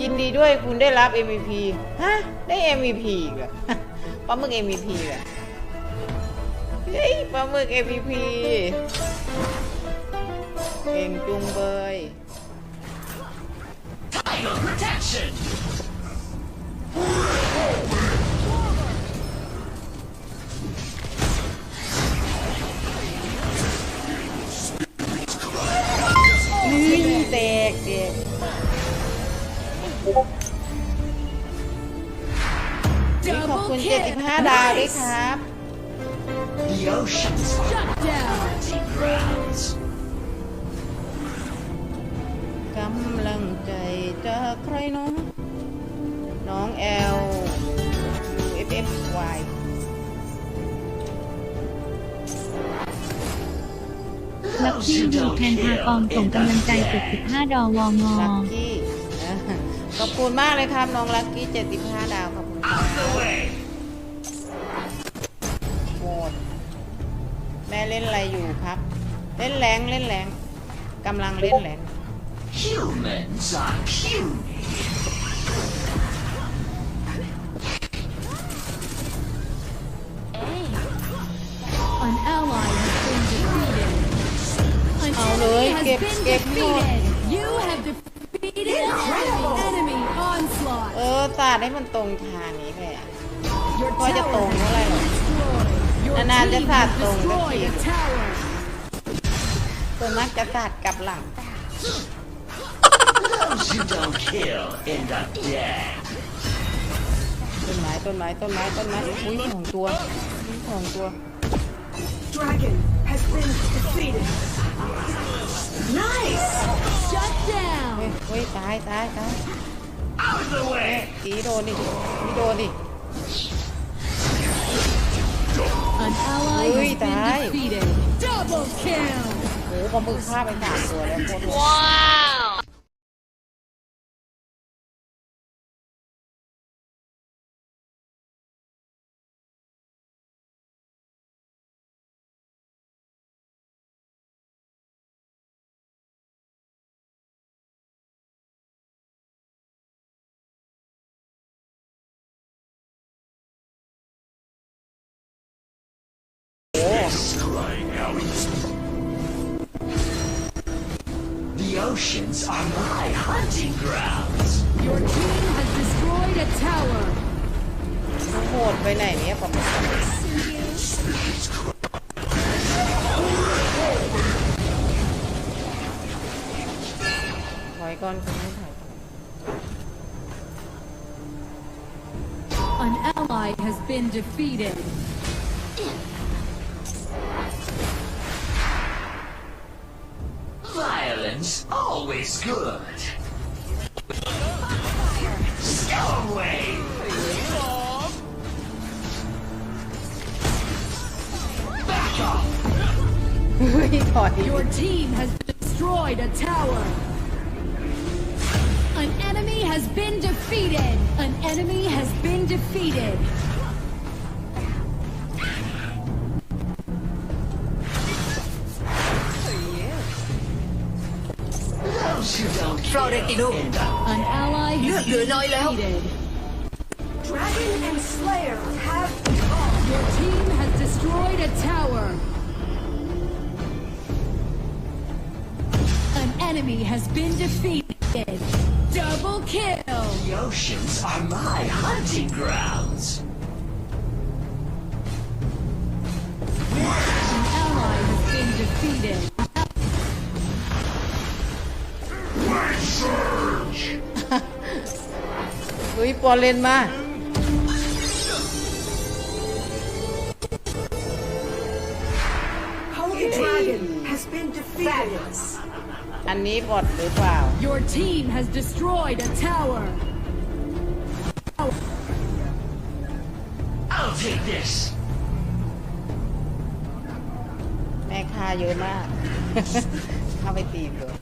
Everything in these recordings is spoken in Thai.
ยินดีด้วยคุณได้รับ MVP ฮะ ได้ MVP อีกเหรอปลาหมึก MVP เหรอเฮ้ยปลาหมึก MVP เก่งจุงเบยนี่แตกเตกขอบคุณ75ดาวด้วยครับ กำลังใจจากใครน้อง น้องแอล UFFY ลักกี้ดูแทนทากองส่งกำลังใจ75ดอวงอลัอกขอบคุณมากเลยครับน้องลักกี้ 75 ดาว ขอบคุณโหมดแม่เล่นอะไรอยู่ครับ เล่นแรงเล่นแรงกำลังเล่นแรงเอาเลยเก็บเก็บหมดเออตาได้มันตรงทางนี้เลยะก็จะตรงเะอไรหรอนานๆจะสาดตรงก็กทีตัวนมักจะสาดกลับหลัง ต้นไม้ ต้นไม้ ต้นไม้ต้นไม้อุ้ยสองตัวสองตัวเฮ้ยตาย ตาย ตายตีโดนดิตีโดนดิเฮ้ยตายโอ้โหมือฆ่าไปสามตัวแล้วโคตรว้า are my hunting grounds. Your team has destroyed a tower. An ally has been defeated. always good. Stormwave! Back off. Your team has destroyed a tower. An enemy has been defeated. An enemy has been defeated. An ally has been defeated. Dragon and Slayer have fallen. Your team has destroyed a tower. An enemy has been defeated. Double kill. The oceans are my hunting grounds. บอลเลนมาอันนี้บอดหรือเปล่า Your team has destroyed a tower. I'll take this. แม่ค่าเยอะมากเข้าไปตีเลย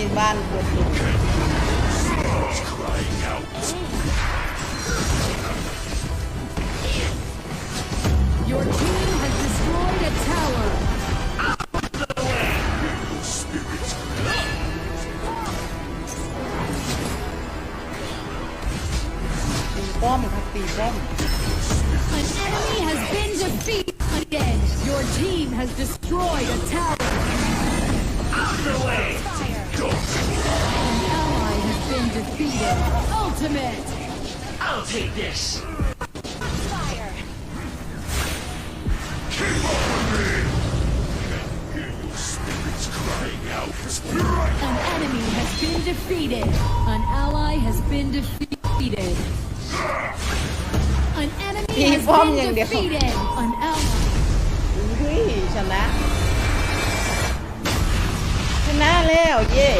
Your team has destroyed a tower. An enemy has been defeated. Your team has destroyed a tower. Out of the way. Fire. Ultimate! I'll take this! Fire! Keep up with me! Hear your spirits crying out An enemy has been defeated! An ally has been defeated! An enemy has been defeated! An ally... ชนะ นะแล้วเย่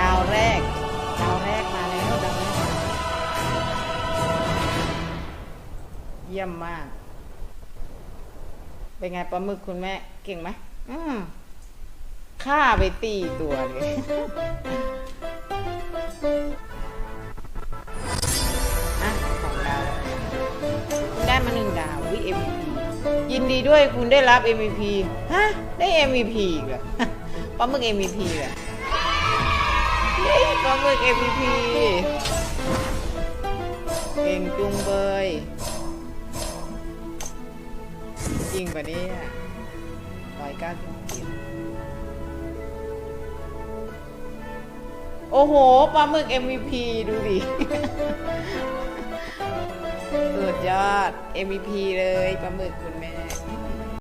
ดาวแรก ดาวแรกมาแล้วดาวแรกเยี่ยมมาก เป็นไงปลาหมึกคุณแม่ เก่งไหมอืมฆ่าไปตีตัวเลยอะของดาวได้มาหนึ่งดาววิเอ็มพียินดีด้วยคุณได้รับ MVP ฮะ ได้ MVP อีกเหรอปลาหมึก MVP เหรอปลาหมึก MVP เก่งจุงเบยจริงปะเนี่ยต่อยก้าโอ้โหปลาหมึก MVP ดูดิสุดยอด MVP เลยประมึกคุณแม่